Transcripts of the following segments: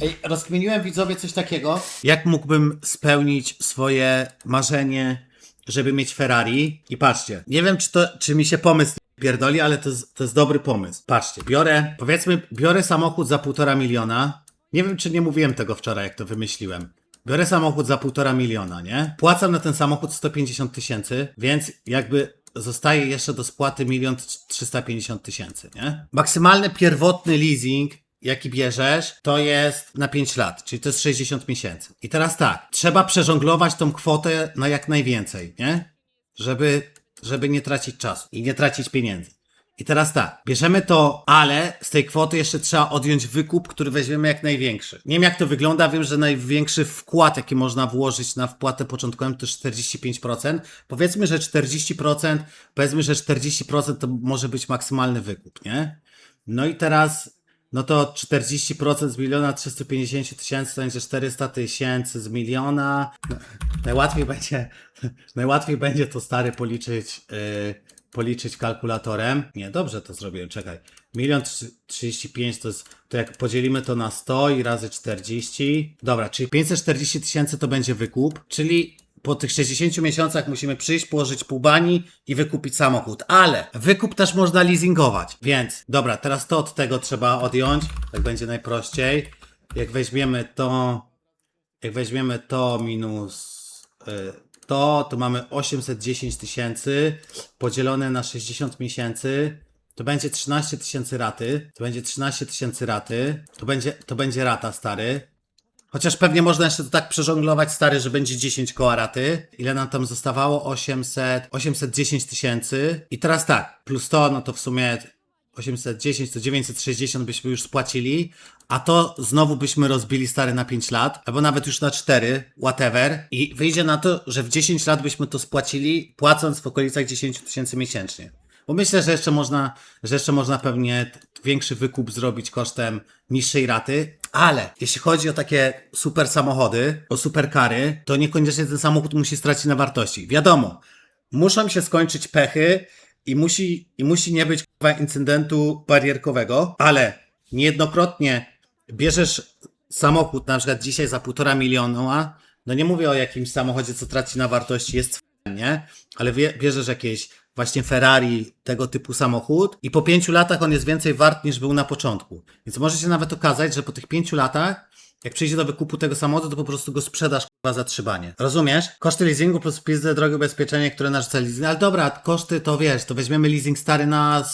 Ej, rozkminiłem widzowie coś takiego. Jak mógłbym spełnić swoje marzenie, żeby mieć Ferrari? I patrzcie, nie wiem, czy, to, czy mi się pomysł pierdoli, ale to jest, to jest dobry pomysł. Patrzcie, biorę, powiedzmy, biorę samochód za półtora miliona. Nie wiem, czy nie mówiłem tego wczoraj, jak to wymyśliłem. Biorę samochód za półtora miliona, nie? Płacam na ten samochód 150 tysięcy, więc jakby zostaje jeszcze do spłaty milion 350 tysięcy, nie? Maksymalny pierwotny leasing, jaki bierzesz, to jest na 5 lat, czyli to jest 60 miesięcy. I teraz tak, trzeba przeżonglować tą kwotę na jak najwięcej, nie? Żeby, żeby nie tracić czasu i nie tracić pieniędzy. I teraz tak, bierzemy to, ale z tej kwoty jeszcze trzeba odjąć wykup, który weźmiemy jak największy. Nie wiem jak to wygląda, wiem, że największy wkład, jaki można włożyć na wpłatę początkową to 45%. Powiedzmy, że 40%, powiedzmy, że 40% to może być maksymalny wykup, nie? No i teraz, no to 40% z miliona 350 tysięcy to będzie 400 tysięcy z miliona. Najłatwiej będzie, najłatwiej będzie to stary policzyć, yy, policzyć kalkulatorem. Nie, dobrze to zrobiłem, czekaj. Milion trzy- 35 to jest, to jak podzielimy to na 100 i razy 40. Dobra, czyli 540 tysięcy to będzie wykup, czyli po tych 60 miesiącach musimy przyjść, położyć pół bani i wykupić samochód. Ale wykup też można leasingować. Więc, dobra, teraz to od tego trzeba odjąć. Tak będzie najprościej. Jak weźmiemy to, jak weźmiemy to minus y, to, to mamy 810 tysięcy podzielone na 60 miesięcy. To będzie 13 tysięcy raty. To będzie 13 tysięcy raty. To będzie, to będzie rata, stary. Chociaż pewnie można jeszcze to tak przeżonglować, stary, że będzie 10 koła raty. Ile nam tam zostawało? 800, 810 tysięcy. I teraz tak, plus to, no to w sumie 810 to 960 byśmy już spłacili, a to znowu byśmy rozbili stary na 5 lat, albo nawet już na 4, whatever. I wyjdzie na to, że w 10 lat byśmy to spłacili, płacąc w okolicach 10 tysięcy miesięcznie. Bo myślę, że jeszcze można, że jeszcze można pewnie większy wykup zrobić kosztem niższej raty, ale jeśli chodzi o takie super samochody, o superkary, to niekoniecznie ten samochód musi stracić na wartości. Wiadomo, muszą się skończyć pechy i musi, i musi nie być incydentu barierkowego, ale niejednokrotnie bierzesz samochód na przykład dzisiaj za półtora miliona, no nie mówię o jakimś samochodzie, co traci na wartości, jest nie? Ale bierzesz jakieś właśnie Ferrari, tego typu samochód i po pięciu latach on jest więcej wart niż był na początku. Więc może się nawet okazać, że po tych pięciu latach jak przyjdzie do wykupu tego samochodu, to po prostu go sprzedasz kurwa za trzybanie. Rozumiesz? Koszty leasingu plus pizdę, drogie ubezpieczenie, które narzuca leasing. Ale dobra, koszty to wiesz, to weźmiemy leasing stary na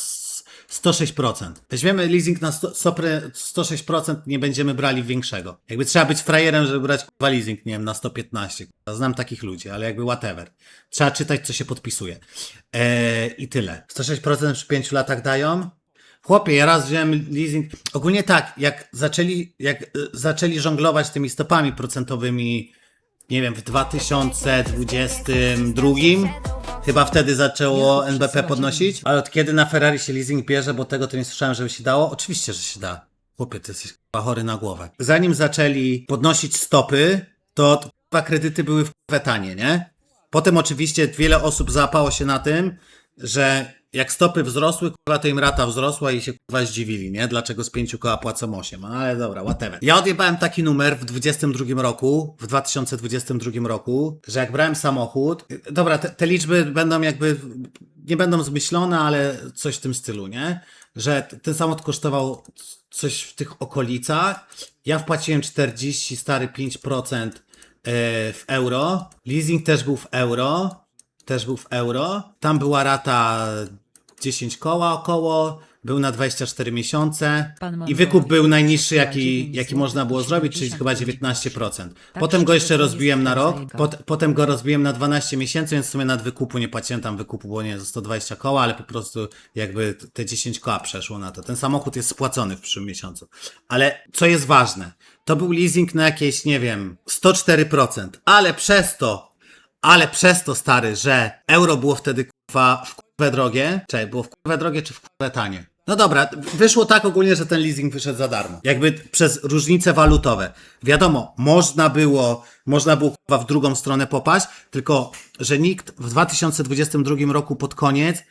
106%. Weźmiemy leasing na 100, sopry- 106%, nie będziemy brali większego. Jakby trzeba być frajerem, żeby brać kurwa leasing, nie wiem, na 115. Kurwa. Znam takich ludzi, ale jakby whatever. Trzeba czytać, co się podpisuje. Eee, I tyle. 106% przy 5 latach dają. Chłopie, ja raz wziąłem leasing. Ogólnie tak, jak zaczęli, jak y, zaczęli żonglować tymi stopami procentowymi, nie wiem, w 2022, chyba wtedy zaczęło NBP podnosić. Ale od kiedy na Ferrari się leasing bierze, bo tego to nie słyszałem, żeby się dało? Oczywiście, że się da. Chłopie, ty jesteś chory na głowę. Zanim zaczęli podnosić stopy, to chyba kredyty były w tanie, nie? Potem oczywiście wiele osób załapało się na tym, że jak stopy wzrosły, kurwa, to im rata wzrosła i się kurwa zdziwili, nie? Dlaczego z 5 koła płacą 8? No ale dobra, whatever. Ja odjebałem taki numer w 22 roku, w 2022 roku, że jak brałem samochód, dobra, te, te liczby będą jakby, nie będą zmyślone, ale coś w tym stylu, nie? Że ten samochód kosztował coś w tych okolicach. Ja wpłaciłem 40, stary 5% e, w euro. Leasing też był w euro. Też był w euro. Tam była rata 10 koła około. Był na 24 miesiące. I wykup był najniższy, jaki, 9 jaki można było zrobić, czyli chyba 75 19%. Tak Potem go jeszcze rozbiłem na rok. Pot, potem go rozbiłem na 12 miesięcy, więc w sumie nad wykupu nie płaciłem tam wykupu, bo nie, 120 koła, ale po prostu jakby te 10 koła przeszło na to. Ten samochód jest spłacony w przyszłym miesiącu. Ale co jest ważne, to był leasing na jakieś, nie wiem, 104%, ale przez to, ale przez to stary, że euro było wtedy kurwa w kurwę drogie, czekaj, było w kurwę drogie czy w kurwę tanie? No dobra, wyszło tak ogólnie, że ten leasing wyszedł za darmo. Jakby przez różnice walutowe. Wiadomo, można było, można było kurwa w drugą stronę popaść, tylko że nikt w 2022 roku pod koniec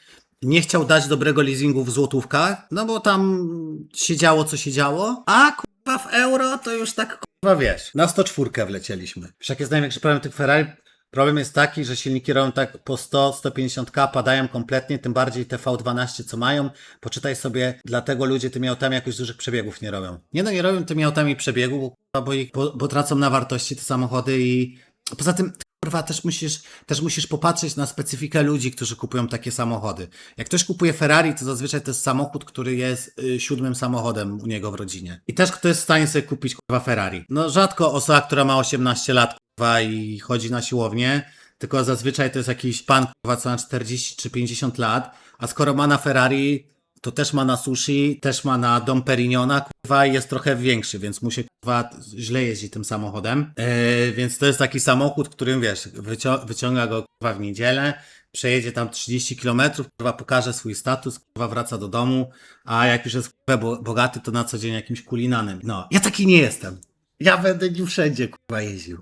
nie chciał dać dobrego leasingu w złotówkach, no bo tam się działo co się działo, a kurwa w euro, to już tak kurwa wiesz. Na 104 wlecieliśmy. Wiesz, jaki jest największy problem tych Ferrari? Problem jest taki, że silniki robią tak po 100-150k, padają kompletnie, tym bardziej te V12 co mają. Poczytaj sobie, dlatego ludzie tymi autami jakoś dużych przebiegów nie robią. Nie no, nie robią tymi autami przebiegu, bo, ich, bo, bo tracą na wartości te samochody i poza tym ty, kurwa też musisz, też musisz popatrzeć na specyfikę ludzi, którzy kupują takie samochody. Jak ktoś kupuje Ferrari, to zazwyczaj to jest samochód, który jest y, siódmym samochodem u niego w rodzinie. I też kto jest w stanie sobie kupić kurwa Ferrari. No rzadko osoba, która ma 18 lat i chodzi na siłownię, tylko zazwyczaj to jest jakiś pan co ma 40 czy 50 lat, a skoro ma na Ferrari, to też ma na sushi, też ma na Dom Perignona, kurwa, i jest trochę większy, więc mu się kurwa źle jeździ tym samochodem. Yy, więc to jest taki samochód, którym wiesz, wycio- wyciąga go kurwa w niedzielę, przejedzie tam 30 km, kurwa pokaże swój status, kurwa wraca do domu, a jak już jest kurwa bo- bogaty, to na co dzień jakimś kulinanem. No, ja taki nie jestem. Ja będę nim wszędzie kurwa jeździł.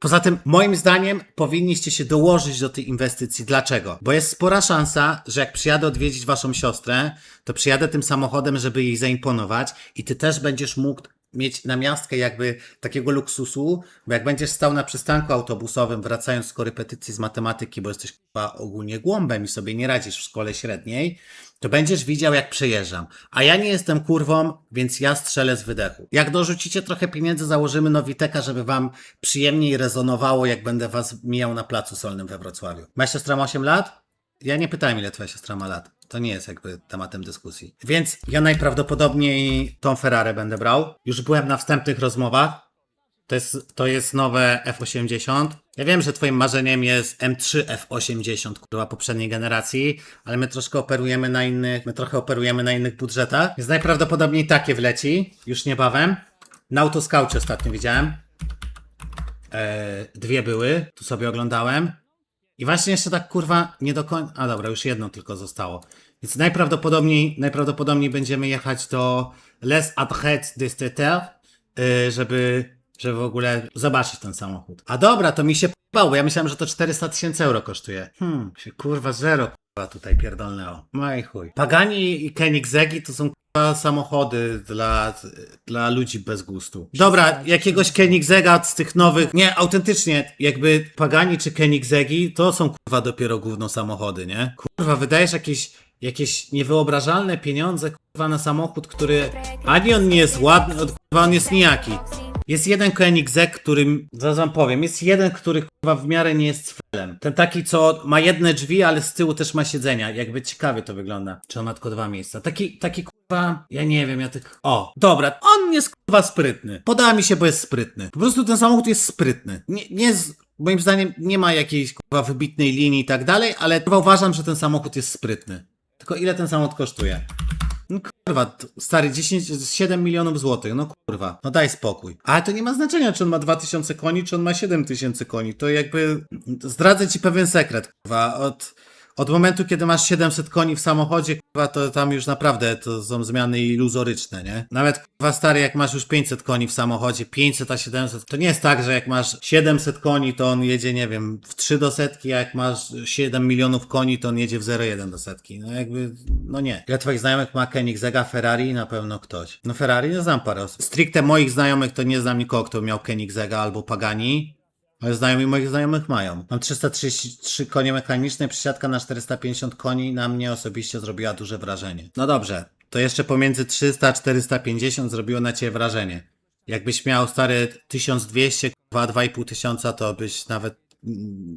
Poza tym, moim zdaniem, powinniście się dołożyć do tej inwestycji. Dlaczego? Bo jest spora szansa, że jak przyjadę odwiedzić waszą siostrę, to przyjadę tym samochodem, żeby jej zaimponować i ty też będziesz mógł mieć na miastkę jakby takiego luksusu, bo jak będziesz stał na przystanku autobusowym, wracając z korepetycji z matematyki, bo jesteś chyba ogólnie głąbem i sobie nie radzisz w szkole średniej, to będziesz widział, jak przejeżdżam. A ja nie jestem kurwą, więc ja strzelę z wydechu. Jak dorzucicie trochę pieniędzy, założymy Nowiteka, żeby wam przyjemniej rezonowało, jak będę was mijał na placu solnym we Wrocławiu. Ma siostra ma 8 lat? Ja nie pytałem, ile twoja siostra ma lat. To nie jest jakby tematem dyskusji. Więc ja najprawdopodobniej tą Ferrari będę brał. Już byłem na wstępnych rozmowach. To jest, to jest nowe F80. Ja wiem, że twoim marzeniem jest M3 F80, kurwa, poprzedniej generacji, ale my troszkę operujemy na innych, my trochę operujemy na innych budżetach, więc najprawdopodobniej takie wleci, już niebawem. Na Autoscoucie ostatnio widziałem. E, dwie były, tu sobie oglądałem. I właśnie jeszcze tak kurwa nie do końca. A dobra, już jedno tylko zostało. Więc najprawdopodobniej, najprawdopodobniej będziemy jechać do Les Adrets de yy, żeby, żeby w ogóle zobaczyć ten samochód. A dobra, to mi się podobało, bo ja myślałem, że to 400 tysięcy euro kosztuje. Hmm, się kurwa zero kurwa tutaj pierdolnęło. No chuj. Pagani i Koenigseggi to są kurwa samochody dla, dla ludzi bez gustu. Dobra, jakiegoś Koenigsegga z tych nowych, nie, autentycznie, jakby Pagani czy Koenigseggi to są kurwa dopiero gówno samochody, nie? Kurwa, wydajesz jakieś, jakieś niewyobrażalne pieniądze kurwa na samochód, który ani on nie jest ładny, kurwa on jest nijaki. Jest jeden Koenigsegg, którym, zaraz wam powiem, jest jeden, który kurwa w miarę nie jest felem. Ten taki, co ma jedne drzwi, ale z tyłu też ma siedzenia. Jakby ciekawie to wygląda. Czy on ma tylko dwa miejsca. Taki, taki kurwa, ja nie wiem, ja tak... O, dobra, on jest kurwa sprytny. Podoba mi się, bo jest sprytny. Po prostu ten samochód jest sprytny. Nie, nie jest... Moim zdaniem nie ma jakiejś kurwa wybitnej linii i tak dalej, ale kurwa uważam, że ten samochód jest sprytny. Tylko ile ten samochód kosztuje? No kurwa, stary, 10, 7 milionów złotych, no kurwa, no daj spokój. Ale to nie ma znaczenia, czy on ma 2000 koni, czy on ma 7000 koni. To jakby, zdradzę ci pewien sekret, kurwa, od, od momentu, kiedy masz 700 koni w samochodzie, to tam już naprawdę to są zmiany iluzoryczne, nie? Nawet, kurwa, stary, jak masz już 500 koni w samochodzie, 500 a 700, to nie jest tak, że jak masz 700 koni, to on jedzie, nie wiem, w 3 do setki, a jak masz 7 milionów koni, to on jedzie w 0,1 do setki. No jakby, no nie. Ile twoich znajomych ma Koenigsegga, Ferrari? Na pewno ktoś. No Ferrari nie znam parę osób. Stricte moich znajomych to nie znam nikogo, kto miał Koenigsegga albo Pagani. Ale znajomi moich znajomych mają. Mam 333 konie mechaniczne, przysiadka na 450 koni na mnie osobiście zrobiła duże wrażenie. No dobrze, to jeszcze pomiędzy 300 a 450 zrobiło na ciebie wrażenie. Jakbyś miał stary 1200, kurwa 2,5 tysiąca, to byś nawet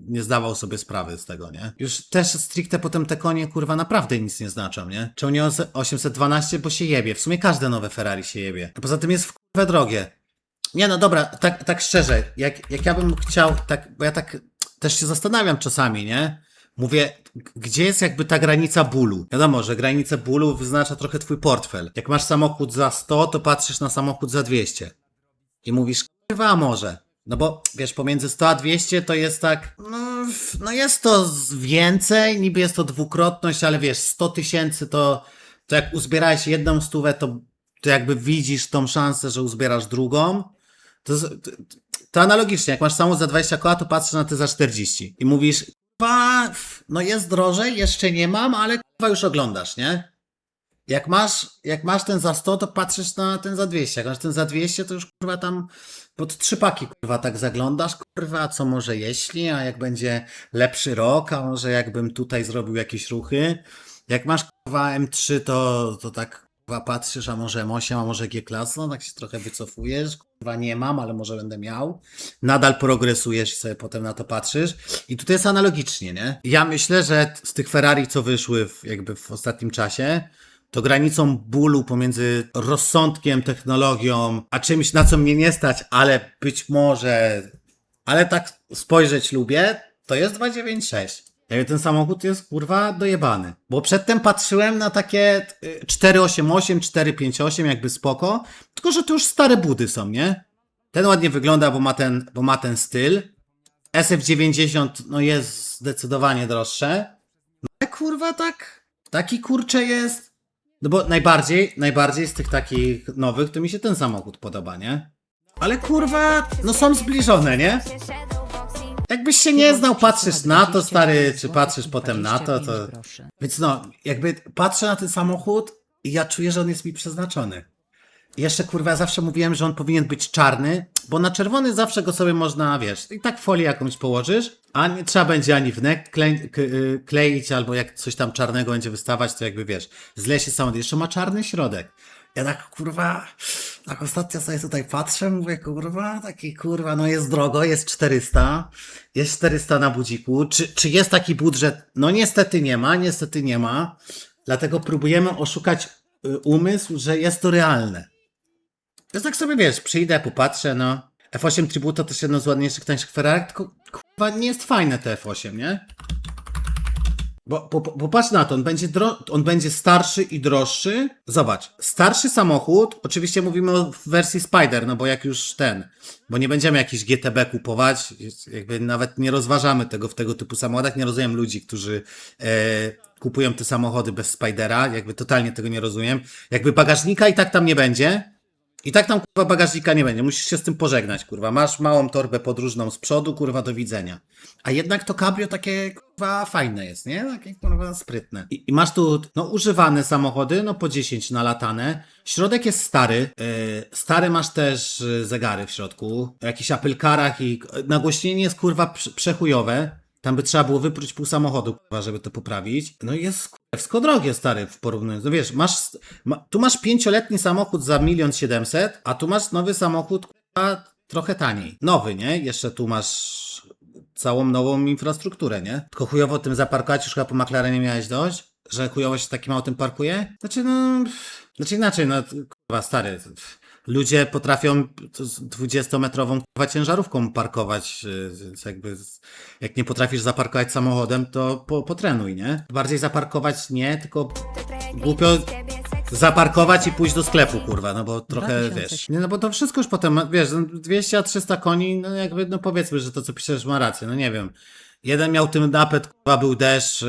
nie zdawał sobie sprawy z tego, nie? Już też stricte potem te konie, kurwa, naprawdę nic nie znaczą, nie? Czemu nie 812, bo się jebie. W sumie każde nowe Ferrari się jebie. A poza tym jest w kurwę drogie. Nie no dobra, tak, tak szczerze, jak, jak ja bym chciał, tak, bo ja tak też się zastanawiam czasami, nie? Mówię, gdzie jest jakby ta granica bólu? Wiadomo, że granicę bólu wyznacza trochę twój portfel. Jak masz samochód za 100, to patrzysz na samochód za 200. I mówisz, kurwa, a może. No bo wiesz, pomiędzy 100 a 200 to jest tak, no, no jest to więcej, niby jest to dwukrotność, ale wiesz, 100 tysięcy to, to jak uzbierałeś jedną stówę, to, to jakby widzisz tą szansę, że uzbierasz drugą. To, to, analogicznie, jak masz samochód za 20 koła, to patrzysz na ty za 40 i mówisz, "Kwa, f- no jest drożej, jeszcze nie mam, ale kurwa już oglądasz, nie? Jak masz, jak masz ten za 100, to patrzysz na ten za 200. Jak masz ten za 200, to już kurwa tam pod trzy paki kurwa tak zaglądasz, kurwa, co może jeśli, a jak będzie lepszy rok, a może jakbym tutaj zrobił jakieś ruchy. Jak masz kurwa M3, to, to tak patrzysz, a może M8, a może G-Class, no tak się trochę wycofujesz, kurwa nie mam, ale może będę miał. Nadal progresujesz i sobie potem na to patrzysz. I tutaj jest analogicznie, nie? Ja myślę, że z tych Ferrari, co wyszły w, jakby w ostatnim czasie, to granicą bólu pomiędzy rozsądkiem, technologią, a czymś, na co mnie nie stać, ale być może, ale tak spojrzeć lubię, to jest 296. Jakby ten samochód jest kurwa dojebany. Bo przedtem patrzyłem na takie y, 488, 458, jakby spoko, tylko że to już stare budy są, nie? Ten ładnie wygląda, bo ma ten, bo ma ten styl. SF90 no jest zdecydowanie droższe. No kurwa tak, taki kurcze jest. No bo najbardziej, najbardziej z tych takich nowych to mi się ten samochód podoba, nie? Ale kurwa, no są zbliżone, nie? Jakbyś się nie znał, patrzysz na to, stary, czy patrzysz potem na to, to... Więc no, jakby patrzę na ten samochód i ja czuję, że on jest mi przeznaczony. I Jeszcze kurwa, zawsze mówiłem, że on powinien być czarny, bo na czerwony zawsze go sobie można, wiesz, i tak folię jakąś położysz, a nie trzeba będzie ani w nek klei, k- y, kleić, albo jak coś tam czarnego będzie wystawać, to jakby wiesz, zle się samochód. Jeszcze ma czarny środek. Ja tak kurwa, tak ostatnio sobie tutaj patrzę, mówię kurwa, taki kurwa, no jest drogo, jest 400, jest 400 na budziku. Czy, czy jest taki budżet? No niestety nie ma, niestety nie ma. Dlatego próbujemy oszukać y, umysł, że jest to realne. Więc tak sobie wiesz, przyjdę, popatrzę, no. F8 Tributo to też jedno z ładniejszych, tańszych Ferrari, tylko kurwa nie jest fajne te F8, nie? Bo, bo, bo patrz na to, on będzie, on będzie starszy i droższy. Zobacz, starszy samochód, oczywiście mówimy o wersji Spider, no bo jak już ten, bo nie będziemy jakiś GTB kupować, jakby nawet nie rozważamy tego w tego typu samochodach, nie rozumiem ludzi, którzy e, kupują te samochody bez Spidera, jakby totalnie tego nie rozumiem. Jakby bagażnika i tak tam nie będzie, i tak tam kurwa bagażnika nie będzie. Musisz się z tym pożegnać, kurwa. Masz małą torbę podróżną z przodu, kurwa, do widzenia. A jednak to cabrio takie kurwa fajne jest, nie? Takie kurwa sprytne. I, i masz tu no używane samochody, no po 10 nalatane. Środek jest stary. Yy, stary masz też yy, zegary w środku. O jakichś Apple Carach i nagłośnienie jest kurwa prze- przechujowe. Tam by trzeba było wypróć pół samochodu, kurwa, żeby to poprawić. No jest kurewsko drogie, stary, w porównaniu. No wiesz, masz, ma, tu masz pięcioletni samochód za milion siedemset, a tu masz nowy samochód, kurwa, trochę taniej. Nowy, nie? Jeszcze tu masz całą nową infrastrukturę, nie? Tylko chujowo tym zaparkować, już chyba po McLarenie miałeś dość, że chujowo się takim autem parkuje? Znaczy, no... Znaczy inaczej, no, kurwa, stary... Ludzie potrafią to z 20-metrową kurwa ciężarówką parkować, więc jakby jak nie potrafisz zaparkować samochodem, to po, potrenuj, nie? Bardziej zaparkować nie, tylko głupio zaparkować i pójść do sklepu, kurwa, no bo trochę, 2000. wiesz, nie, no bo to wszystko już potem, wiesz, no 200, a 300 koni, no jakby, no powiedzmy, że to, co piszesz, ma rację, no nie wiem. Jeden miał tym napęd, kurwa, był deszcz,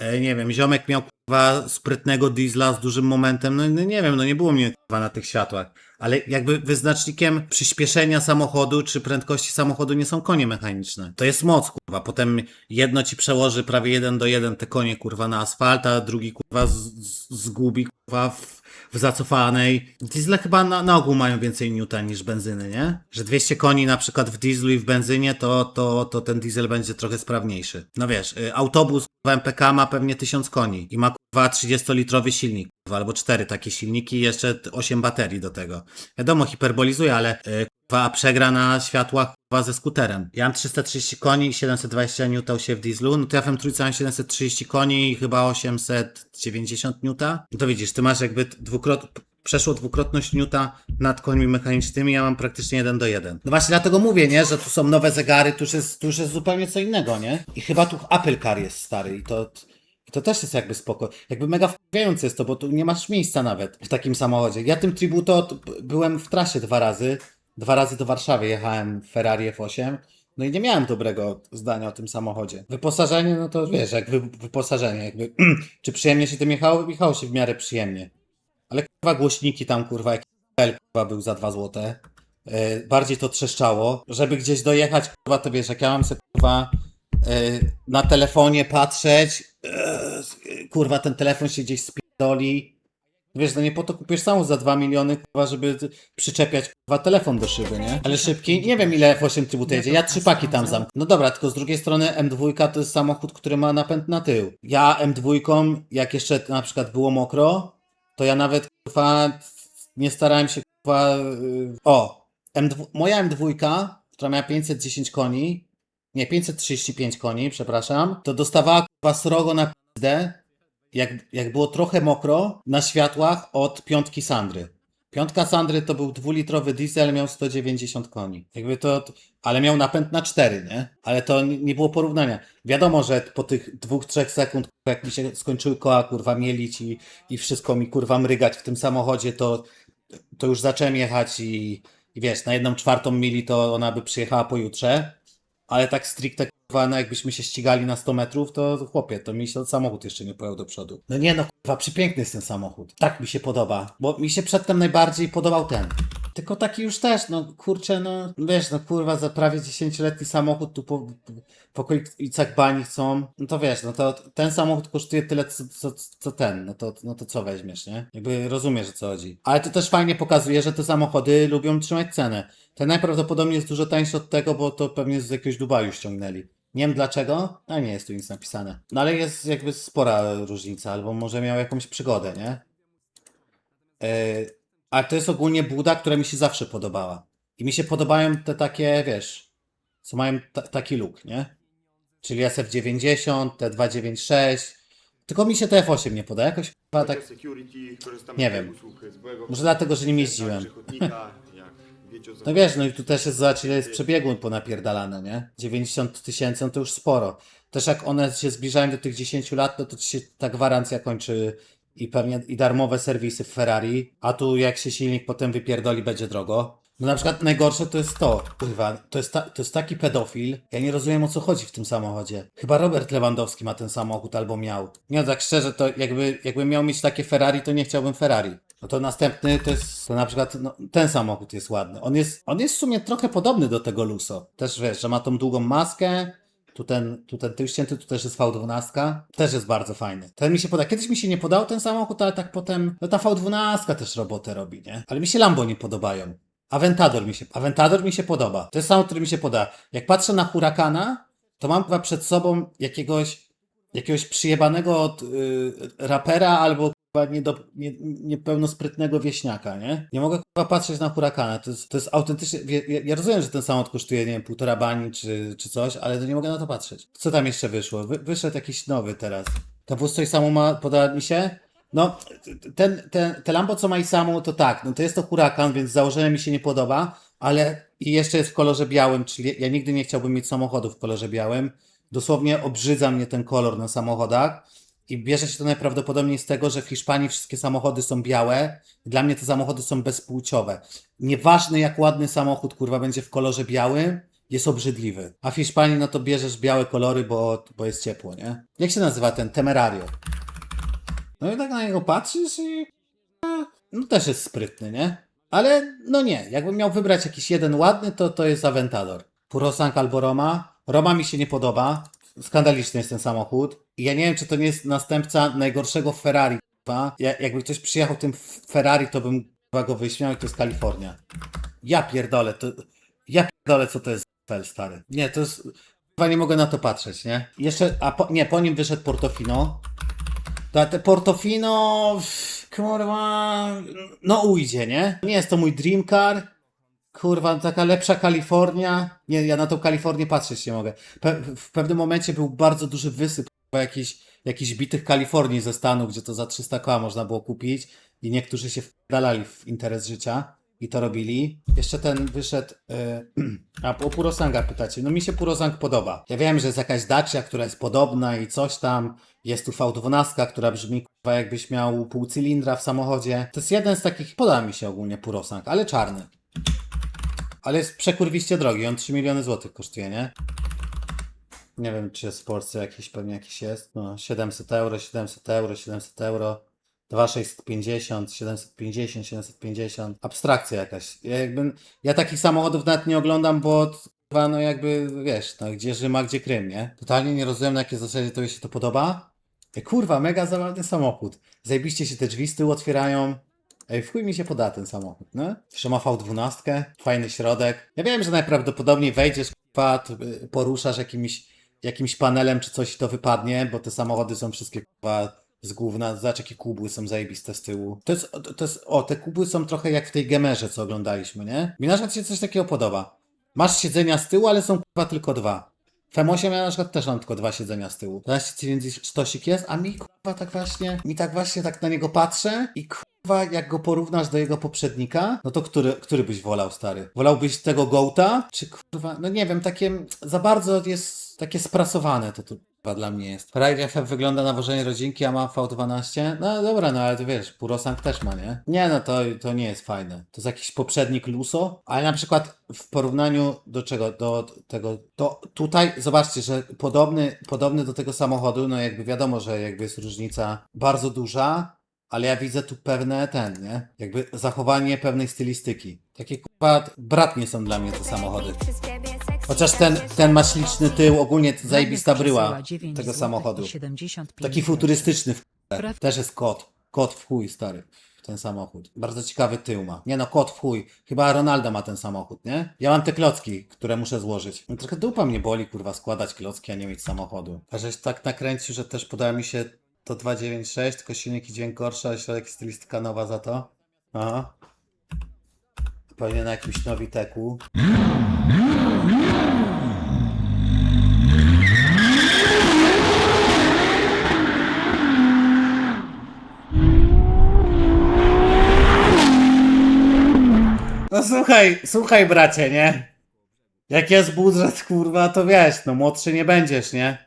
yy, nie wiem, ziomek miał, kurwa, sprytnego diesla z dużym momentem, no, no nie wiem, no nie było mnie, kurwa, na tych światłach. Ale jakby wyznacznikiem przyspieszenia samochodu czy prędkości samochodu nie są konie mechaniczne. To jest moc, kurwa. Potem jedno ci przełoży prawie jeden do jeden te konie, kurwa, na asfalt, a drugi, kurwa, z, z, zgubi, kurwa, w, w zacofanej. Diesle chyba na, na ogół mają więcej newta niż benzyny, nie? Że 200 koni na przykład w dieslu i w benzynie, to, to, to ten diesel będzie trochę sprawniejszy. No wiesz, y, autobus w MPK ma pewnie 1000 koni i ma, kurwa, 30-litrowy silnik, albo 4 takie silniki i jeszcze 8 baterii do tego. Wiadomo, hiperbolizuję, ale kurwa, przegra na światłach kurwa, ze skuterem. Ja mam 330 koni i 720 N się w dieslu, no to ja w M3 mam 730 koni i chyba 890 Newta. No to widzisz, ty masz jakby dwukrot, przeszło dwukrotność Newta nad końmi mechanicznymi, ja mam praktycznie 1 do 1. No właśnie dlatego mówię, nie, że tu są nowe zegary, tu już jest, tu już jest zupełnie co innego, nie? I chyba tu Apple Car jest stary i to... I to też jest jakby spoko. Jakby mega wkurzające jest to, bo tu nie masz miejsca nawet w takim samochodzie. Ja tym Tributo byłem w trasie dwa razy. Dwa razy do Warszawy jechałem Ferrari F8. No i nie miałem dobrego zdania o tym samochodzie. Wyposażenie, no to wiesz, jak wy, wyposażenie, jakby, czy przyjemnie się tym jechało? Jechało się w miarę przyjemnie. Ale kurwa głośniki tam, kurwa, jak kurwa, był za dwa złote. Yy, bardziej to trzeszczało. Żeby gdzieś dojechać, kurwa, to wiesz, jak ja mam se, kurwa, yy, na telefonie patrzeć, yy, kurwa, ten telefon się gdzieś spierdoli, Wiesz, no nie po to kupujesz samochód za 2 miliony, żeby przyczepiać kurwa telefon do szyby, nie? Ale szybki, nie wiem ile F8 trybu to jedzie, ja trzy paki tam zamknę. No dobra, tylko z drugiej strony M2 to jest samochód, który ma napęd na tył. Ja M2, jak jeszcze na przykład było mokro, to ja nawet kurwa nie starałem się kurwa... yy, O! M2, moja M2, która miała 510 koni, nie, 535 koni, przepraszam, to dostawała kurwa srogo na pizdę, jak, jak było trochę mokro, na światłach od piątki Sandry. Piątka Sandry to był dwulitrowy diesel, miał 190 koni. Jakby to, ale miał napęd na 4, nie? Ale to nie było porównania. Wiadomo, że po tych dwóch, trzech sekund, jak mi się skończyły koła, kurwa, mielić i, i wszystko mi, kurwa, mrygać w tym samochodzie, to, to już zacząłem jechać i, i wiesz, na jedną czwartą mili to ona by przyjechała pojutrze, ale tak stricte, kurwa, no jakbyśmy się ścigali na 100 metrów, to chłopie, to mi się samochód jeszcze nie pojechał do przodu. No nie no, kurwa, przepiękny jest ten samochód. Tak mi się podoba, bo mi się przedtem najbardziej podobał ten. Tylko taki już też, no kurczę, no wiesz, no kurwa, za prawie 10-letni samochód tu po, w okolicach bani chcą, no to wiesz, no to ten samochód kosztuje tyle, co, co, co ten, no to, no to co weźmiesz, nie? Jakby rozumiesz, o co chodzi. Ale to też fajnie pokazuje, że te samochody lubią trzymać cenę. Ten najprawdopodobniej jest dużo tańszy od tego, bo to pewnie z jakiegoś Dubaju ściągnęli. Nie wiem dlaczego, a nie jest tu nic napisane. No ale jest jakby spora różnica, albo może miał jakąś przygodę, nie? Yy, ale to jest ogólnie buda, która mi się zawsze podobała. I mi się podobają te takie, wiesz, co mają ta- taki look, nie? Czyli SF90, T296. Tylko mi się TF8 nie poda. Jakoś chyba tak. Nie wiem. Może dlatego, że nim jeździłem. No wiesz, no i tu też jest, zobacz ile jest przebiegu ponapierdalane, nie? 90 tysięcy, no to już sporo. Też jak one się zbliżają do tych 10 lat, no to ci się ta gwarancja kończy i pewnie i darmowe serwisy w Ferrari, a tu jak się silnik potem wypierdoli, będzie drogo. No na przykład najgorsze to jest to, kurwa, to jest, ta, to jest taki pedofil, ja nie rozumiem o co chodzi w tym samochodzie. Chyba Robert Lewandowski ma ten samochód albo miał. Nie, no tak szczerze, to jakby, jakbym miał mieć takie Ferrari, to nie chciałbym Ferrari. No to następny to jest, to na przykład no, ten samochód jest ładny. On jest, on jest w sumie trochę podobny do tego Luso. Też wiesz, że ma tą długą maskę, tu ten, tu ten tył ścięty, tu też jest V12. Też jest bardzo fajny. Ten mi się poda. Kiedyś mi się nie podał ten samochód, ale tak potem, no ta V12 też robotę robi, nie? Ale mi się Lambo nie podobają. Aventador mi się, Aventador mi się podoba. To jest samochód, który mi się poda. Jak patrzę na Huracana, to mam chyba przed sobą jakiegoś, jakiegoś przyjebanego od, y, rapera albo chyba niedo, nie, niepełnosprytnego wieśniaka, nie? Nie mogę chyba patrzeć na Huracana. To jest, to jest autentycznie. Ja, ja rozumiem, że ten samochód kosztuje, nie wiem, półtora bani czy, czy coś, ale nie mogę na to patrzeć. Co tam jeszcze wyszło? Wy, wyszedł jakiś nowy teraz. To wóz coś samo ma, podoba mi się? No, ten, ten, te Lambo, co ma i samo, to tak, no to jest to Huracan, więc założenie mi się nie podoba, ale i jeszcze jest w kolorze białym, czyli ja nigdy nie chciałbym mieć samochodu w kolorze białym. Dosłownie obrzydza mnie ten kolor na samochodach i bierze się to najprawdopodobniej z tego, że w Hiszpanii wszystkie samochody są białe. Dla mnie te samochody są bezpłciowe. Nieważne jak ładny samochód, kurwa, będzie w kolorze białym, jest obrzydliwy. A w Hiszpanii, no to bierzesz białe kolory, bo, bo jest ciepło, nie? Jak się nazywa ten? Temerario. No i tak na niego patrzysz i... No też jest sprytny, nie? Ale no nie, jakbym miał wybrać jakiś jeden ładny, to to jest Aventador. Purosank albo Roma. Roma mi się nie podoba. Skandaliczny jest ten samochód. Ja nie wiem, czy to nie jest następca najgorszego Ferrari. Ja, jakby ktoś przyjechał tym Ferrari, to bym go wyśmiał i to jest Kalifornia. Ja pierdolę, to... Ja pierdolę, co to jest fel stary. Nie, to jest... Chyba nie mogę na to patrzeć, nie? Jeszcze, a po, nie, po nim wyszedł Portofino. To te Portofino, kurwa, no ujdzie, nie? Nie jest to mój dream car. Kurwa, taka lepsza Kalifornia. Nie, ja na tą Kalifornię patrzeć nie mogę. Pe w pewnym momencie był bardzo duży wysyp kurwa, jakichś, jakichś bitych Kalifornii ze Stanów, gdzie to za 300 koła można było kupić i niektórzy się wdalali w interes życia i to robili. Jeszcze ten wyszedł. Yy, a o Purosanga pytacie. No mi się Purosang podoba. Ja wiem, że jest jakaś Dacia, która jest podobna i coś tam. Jest tu V12, która brzmi kurwa jakbyś miał pół cylindra w samochodzie. To jest jeden z takich. Podoba mi się ogólnie Purosang, ale czarny. Ale jest przekurwiście drogi. On 3 miliony złotych kosztuje, nie? Nie wiem, czy jest w Polsce jakiś, pewnie jakiś jest. No, 700 euro, 700 euro, 700 euro. 2650, 750, 750. Abstrakcja jakaś. Ja, jakby, ja takich samochodów nawet nie oglądam, bo no jakby, wiesz, no, gdzie Rzym, gdzie Krym, nie? Totalnie nie rozumiem, na jakiej zasadzie to się to podoba. Ej, kurwa, mega zabawny samochód. Zajebiście się te drzwi z tyłu otwierają. Ej, w chuj mi się poda ten samochód, no? Jeszcze ma V12, fajny środek. Ja wiem, że najprawdopodobniej wejdziesz, kurwa, t- y, poruszasz jakimś, jakimś panelem czy coś to wypadnie, bo te samochody są wszystkie, kurwa, z gówna. Zobacz, jakie kubły są zajebiste z tyłu. To jest, to jest, o, te kubły są trochę jak w tej gemerze, co oglądaliśmy, nie? Mi na przykład się coś takiego podoba. Masz siedzenia z tyłu, ale są kurwa tylko dwa. W M8 ja na przykład też mam tylko dwa siedzenia z tyłu. 12 więc sztosik jest, a mi kurwa tak właśnie, mi tak właśnie tak na niego patrzę i kurwa jak go porównasz do jego poprzednika, no to który, który byś wolał, stary? Wolałbyś tego Gołta? Czy kurwa, no nie wiem, takie za bardzo jest takie sprasowane to tu dla mnie jest. Ferrari FF wygląda na wożenie rodzinki, a ma V12? No dobra, no ale to wiesz, Purosang też ma, nie? Nie, no to, to nie jest fajne. To jest jakiś poprzednik Luso, ale na przykład w porównaniu do czego? Do tego, to tutaj zobaczcie, że podobny, podobny do tego samochodu, no jakby wiadomo, że jakby jest różnica bardzo duża, ale ja widzę tu pewne ten, nie? Jakby zachowanie pewnej stylistyki. Takie kurwa bratnie są dla mnie te samochody. Chociaż ten, ten ma śliczny tył, ogólnie zajebista bryła tego samochodu. Taki futurystyczny w chuj. Też jest kot. Kot w chuj, stary. Ten samochód. Bardzo ciekawy tył ma. Nie no, kot w chuj. Chyba Ronaldo ma ten samochód, nie? Ja mam te klocki, które muszę złożyć. No, trochę dupa mnie boli, kurwa, składać klocki, a nie mieć samochodu. A żeś tak nakręcił, że też podoba mi się to 296, tylko silnik i dźwięk gorszy, ale środek stylistyka nowa za to. Aha. Pewnie na jakimś nowiteku. No słuchaj, słuchaj bracie, nie? Jak jest budżet, kurwa, to wiesz, no młodszy nie będziesz, nie?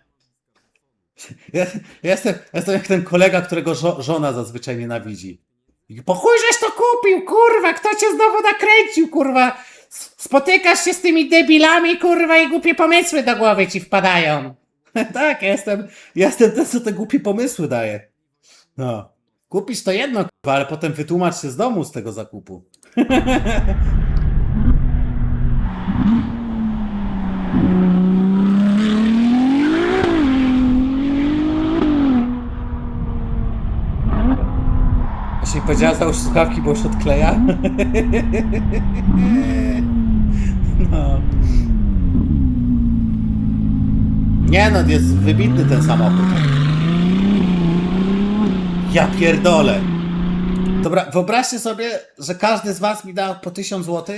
Ja, ja jestem, ja jestem jak ten kolega, którego żo żona zazwyczaj nienawidzi. Po chuj żeś to kupił, kurwa, kto cię znowu nakręcił, kurwa? Spotykasz się z tymi debilami, kurwa, i głupie pomysły do głowy ci wpadają. tak, ja jestem, ja jestem ten, co te głupie pomysły daje. No. Kupisz to jedno, ale potem wytłumacz się z domu z tego zakupu. Właśnie powiedziała załóż słuchawki, bo już odkleja. No. Nie no, jest wybitny ten samochód. Ja pierdolę. Dobra, wyobraźcie sobie, że każdy z was mi da po 1000 zł,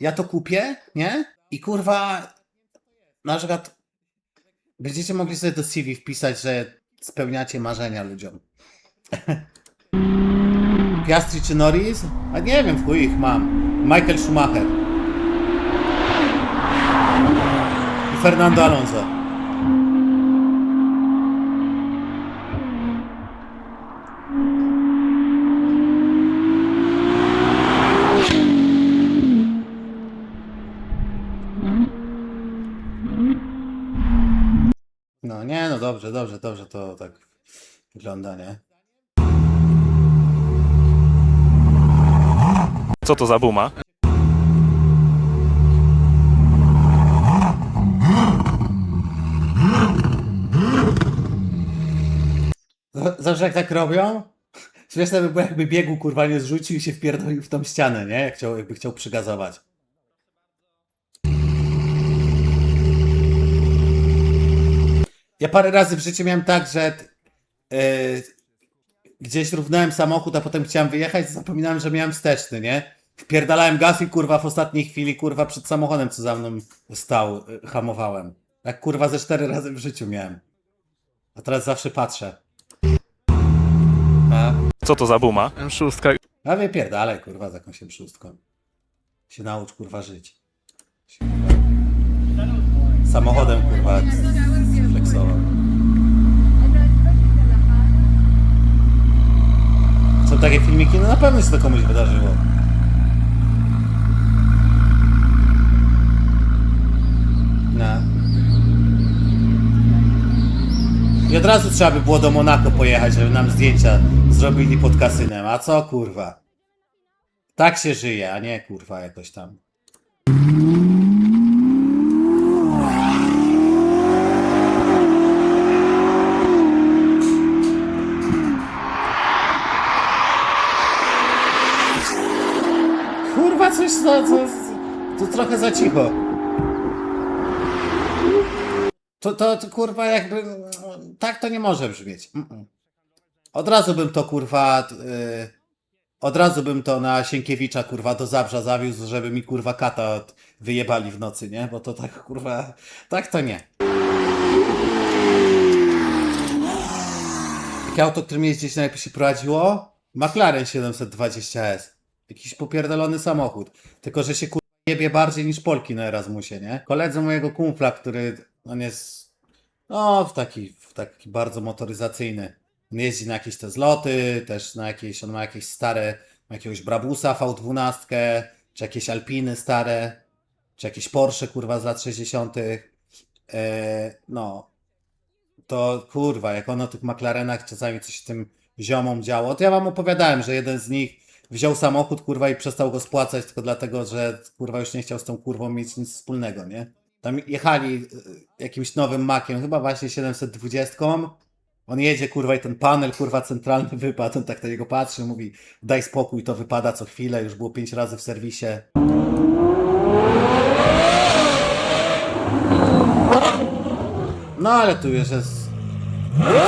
ja to kupię, nie? I kurwa, na przykład będziecie mogli sobie do CV wpisać, że spełniacie marzenia ludziom. Piastri czy Norris? A nie wiem, w chuj ich mam. Michael Schumacher. I Fernando Alonso. No nie, no dobrze, dobrze, dobrze, to tak wygląda, nie? Co to za buma? Zawsze jak tak robią, śmieszne by było jakby biegu kurwa nie zrzucił i się wpierdolił w tą ścianę, nie? Jak chciał, jakby chciał przygazować. Ja parę razy w życiu miałem tak, że yy, gdzieś równałem samochód, a potem chciałem wyjechać, zapominałem, że miałem wsteczny, nie? Wpierdalałem gaz i kurwa w ostatniej chwili kurwa przed samochodem, co za mną stał, yy, hamowałem. Tak kurwa ze cztery razy w życiu miałem. A teraz zawsze patrzę. A, Co to za buma? M6. a wypierdalaj, kurwa, z jakąś szóstką. Się naucz, kurwa, żyć. Się, kurwa, Samochodem, kurwa, flexował. Są takie filmiki, no na pewno się to komuś wydarzyło. No. I od razu trzeba by było do Monako pojechać, żeby nam zdjęcia zrobili pod kasynem. A co kurwa? Tak się żyje, a nie kurwa jakoś tam. To, to, to trochę za cicho. To, to, to kurwa jakby, tak to nie może brzmieć. Od razu bym to kurwa, y, od razu bym to na Sienkiewicza kurwa do Zabrza zawiózł, żeby mi kurwa kata wyjebali w nocy, nie? Bo to tak kurwa, tak to nie. Jakie auto, którym jeździć najlepiej się prowadziło? McLaren 720S. Jakiś popierdolony samochód. Tylko, że się kurwa jebie bardziej niż Polki na Erasmusie, nie? Koledzy mojego kumpla, który, on jest, no, w taki, w taki bardzo motoryzacyjny. On jeździ na jakieś te zloty, też na jakieś, on ma jakieś stare, ma jakiegoś Brabusa V12, czy jakieś Alpiny stare, czy jakieś Porsche, kurwa, z lat 60. E, no, to kurwa, jak on o tych McLarenach czasami coś tym ziomom działo, to ja wam opowiadałem, że jeden z nich wziął samochód, kurwa, i przestał go spłacać tylko dlatego, że kurwa już nie chciał z tą kurwą mieć nic wspólnego, nie? Tam jechali y, jakimś nowym makiem, chyba właśnie 720. On jedzie, kurwa, i ten panel, kurwa, centralny wypadł. On tak na niego patrzy, mówi, daj spokój, to wypada co chwilę, już było pięć razy w serwisie. No ale tu już jest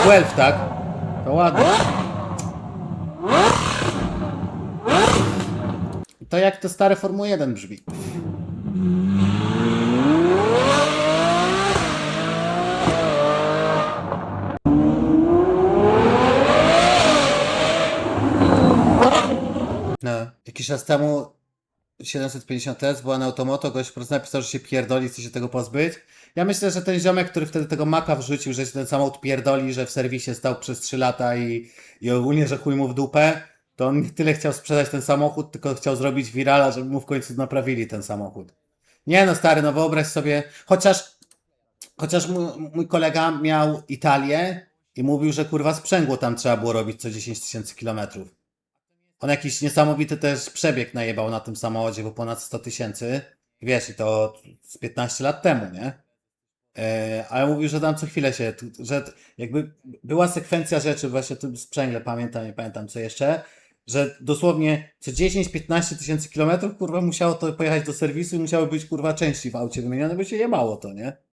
12, tak? To ładnie. To jak to stare Formuła 1 brzmi. No, jakiś czas temu 750S była na Automoto, gość po prostu napisał, że się pierdoli, chce się tego pozbyć. Ja myślę, że ten ziomek, który wtedy tego maka wrzucił, że się ten samochód pierdoli, że w serwisie stał przez 3 lata i, i ogólnie, że chuj mu w dupę, to on nie tyle chciał sprzedać ten samochód, tylko chciał zrobić virala, żeby mu w końcu naprawili ten samochód. Nie no stary, no wyobraź sobie, chociaż, chociaż mój, kolega miał Italię i mówił, że kurwa sprzęgło tam trzeba było robić co 10 tysięcy kilometrów. On jakiś niesamowity też przebieg najebał na tym samochodzie, bo ponad 100 tysięcy. Wiesz, i to z 15 lat temu, nie? E, ale mówił, że tam co chwilę się, że jakby była sekwencja rzeczy, właśnie tu sprzęgle pamiętam, nie pamiętam co jeszcze, że dosłownie co 10-15 tysięcy kilometrów, kurwa, musiało to pojechać do serwisu i musiały być, kurwa, części w aucie wymienione, bo się jebało to, nie?